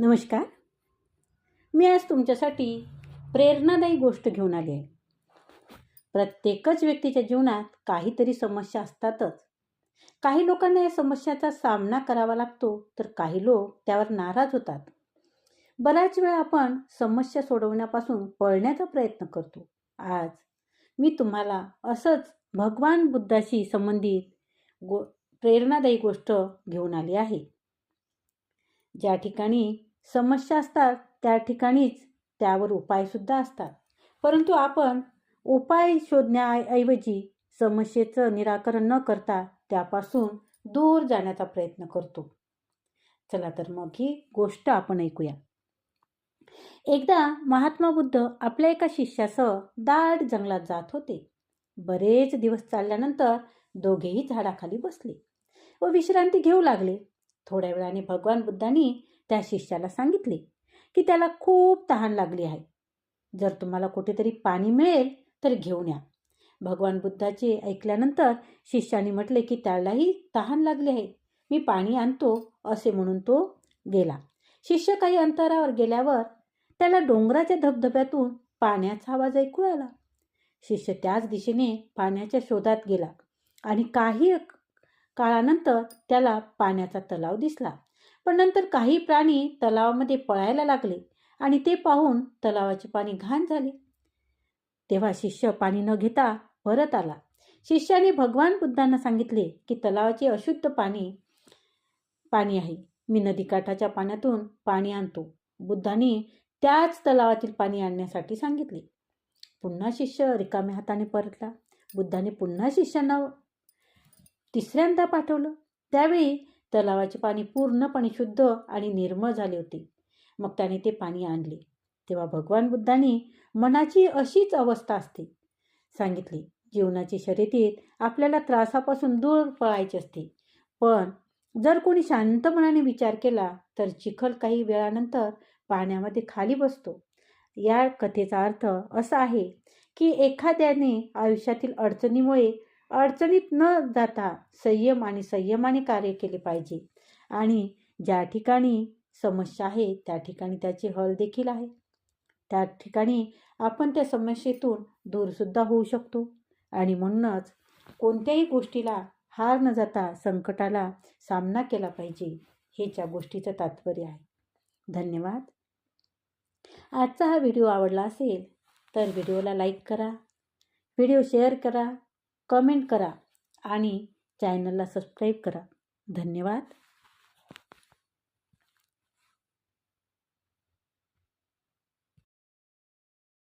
नमस्कार. मी आज तुमच्यासाठी प्रेरणादायी गोष्ट घेऊन आली आहे. प्रत्येकच व्यक्तीच्या जीवनात काहीतरी समस्या असतातच. काही लोकांना या समस्याचा सामना करावा लागतो तर काही लोक त्यावर नाराज होतात. बऱ्याच वेळा आपण समस्या सोडवण्यापासून पळण्याचा प्रयत्न करतो. आज मी तुम्हाला असंच भगवान बुद्धाशी संबंधित गो प्रेरणादायी गोष्ट घेऊन आली आहे. ज्या ठिकाणी समस्या असतात त्या ठिकाणीच त्यावर उपायसुद्धा असतात. परंतु आपण उपाय शोधण्याऐवजी समस्येचं निराकरण न करता त्यापासून दूर जाण्याचा प्रयत्न करतो. चला तर मग ही गोष्ट आपण ऐकूया. एकदा महात्मा बुद्ध आपल्या एका शिष्यासह दाट जंगलात जात होते. बरेच दिवस चालल्यानंतर दोघेही झाडाखाली बसले व विश्रांती घेऊ लागले. थोड्या वेळाने भगवान बुद्धांनी त्या शिष्याला सांगितले की त्याला खूप तहान लागली आहे. जर तुम्हाला कुठेतरी पाणी मिळेल तर घेऊन या. भगवान बुद्धाचे ऐकल्यानंतर शिष्याने म्हटले की त्यालाही तहान लागली आहे. मी पाणी आणतो असे म्हणून तो गेला. शिष्य काही अंतरावर गेल्यावर त्याला डोंगराच्या धबधब्यातून पाण्याचा आवाज ऐकू आला. शिष्य त्याच दिशेने पाण्याच्या शोधात गेला आणि काही काळानंतर त्याला पाण्याचा तलाव दिसला. पण नंतर काही प्राणी तलावामध्ये पळायला लागले आणि ते पाहून तलावाचे पाणी घाण झाले. तेव्हा शिष्य पाणी न घेता परत आला. शिष्याने भगवान बुद्धांना सांगितले की तलावाचे अशुद्ध पाणी पाणी आहे. मी नदीकाठाच्या पाण्यातून पाणी आणतो. बुद्धांनी त्याच तलावातील पाणी आणण्यासाठी सांगितले. पुन्हा शिष्य रिकाम्या हाताने परतला. बुद्धाने पुन्हा शिष्यांना तिसऱ्यांदा पाठवलं. त्यावेळी तलावाचे पाणी पूर्णपणे शुद्ध आणि निर्मळ झाले होते. मग त्याने ते पाणी आणले. तेव्हा भगवान बुद्धांनी मनाची अशीच अवस्था असते. सांगितली जीवनाची शर्यतीत आपल्याला त्रासापासून दूर पळायचे असते. पण जर कोणी शांत मनाने विचार केला तर चिखल काही वेळानंतर पाण्यामध्ये खाली बसतो. या कथेचा अर्थ असा आहे की एखाद्याने आयुष्यातील अडचणीमुळे अडचणीत न जाता संयम आणि संयमाने कार्य केले पाहिजे. आणि ज्या ठिकाणी समस्या आहे त्या ठिकाणी त्याची हल देखील आहे. त्या ठिकाणी आपण त्या समस्येतून दूरसुद्धा होऊ शकतो. आणि म्हणूनच कोणत्याही गोष्टीला हार न जाता संकटाला सामना केला पाहिजे हे गोष्टीचं तात्पर्य आहे. धन्यवाद. आजचा हा व्हिडिओ आवडला असेल तर व्हिडिओला लाईक करा. व्हिडिओ शेअर करा. कमेंट करा आणि चॅनलला सबस्क्राईब करा. धन्यवाद.